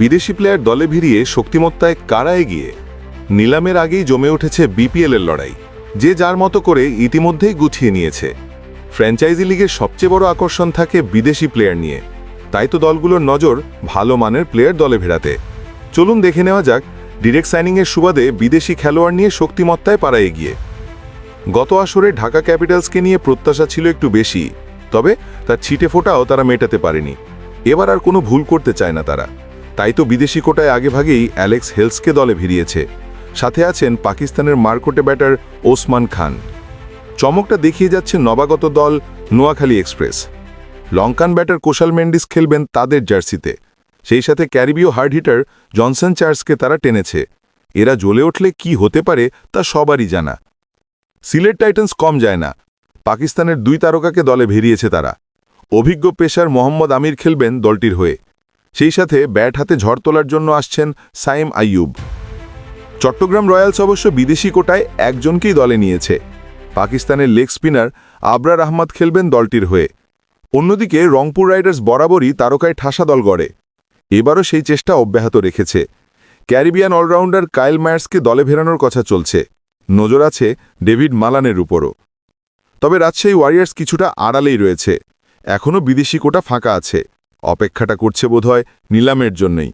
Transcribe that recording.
বিদেশি প্লেয়ার দলে ভিড়িয়ে শক্তিমত্তায় কারা এগিয়ে? নিলামের আগেই জমে উঠেছে বিপিএলের লড়াই, যে যার মতো করে ইতিমধ্যেই গুছিয়ে নিয়েছে। ফ্র্যাঞ্চাইজি লিগের সবচেয়ে বড় আকর্ষণ থাকে বিদেশি প্লেয়ার নিয়ে। তাই তো দলগুলোর নজর ভালো মানের প্লেয়ার দলে ভেড়াতে। চলুন দেখে নেওয়া যাক ডিরেক্ট সাইনিংয়ের সুবাদে বিদেশি খেলোয়াড় নিয়ে শক্তিমত্তায় পারা এগিয়ে। গত আসরে ঢাকা ক্যাপিটালসকে নিয়ে প্রত্যাশা ছিল একটু বেশি, তবে তার ছিটে ফোটাও তারা মেটাতে পারেনি। এবার আর কোনো ভুল করতে চায় না তারা। তাই তো বিদেশি কোটায় আগেভাগেই অ্যালেক্স হেলসকে দলে ভিড়িয়েছে। সাথে আছেন পাকিস্তানের মার্কোটে ব্যাটার ওসমান খান। চমকটা দেখিয়ে যাচ্ছে নবাগত দল নোয়াখালী এক্সপ্রেস। লঙ্কান ব্যাটার কোশাল মেন্ডিস খেলবেন তাদের জার্সিতে। সেই সাথে ক্যারিবীয় হার্ড হিটার জনসন চার্লসকে তারা টেনেছে। এরা জ্বলে উঠলে কি হতে পারে তা সবারই জানা। সিলেট টাইটান্স কম যায় না। পাকিস্তানের দুই তারকাকে দলে ভেরিয়েছে তারা। অভিজ্ঞ পেশার মোহাম্মদ আমির খেলবেন দলটির হয়ে। সেই সাথে ব্যাট হাতে ঝড় তোলার জন্য আসছেন সাইম আইয়ুব। চট্টগ্রাম রয়্যালস অবশ্য বিদেশি কোটায় একজনকেই দলে নিয়েছে। পাকিস্তানের লেগ স্পিনার আবরার আহমদ খেলবেন দলটির হয়ে। অন্যদিকে রংপুর রাইডার্স বরাবরই তারকায় ঠাসা দল গড়ে। এবারও সেই চেষ্টা অব্যাহত রেখেছে। ক্যারিবিয়ান অলরাউন্ডার কাইল ম্যার্সকে দলে ভেরানোর কথা চলছে। নজর আছে ডেভিড মালানের উপরও। তবে রাজশাহী ওয়ারিয়ার্স কিছুটা আড়ালেই রয়েছে। এখনও বিদেশি কোটা ফাঁকা আছে। অপেক্ষাটা করছে বোধহয় নিলামের জন্যই।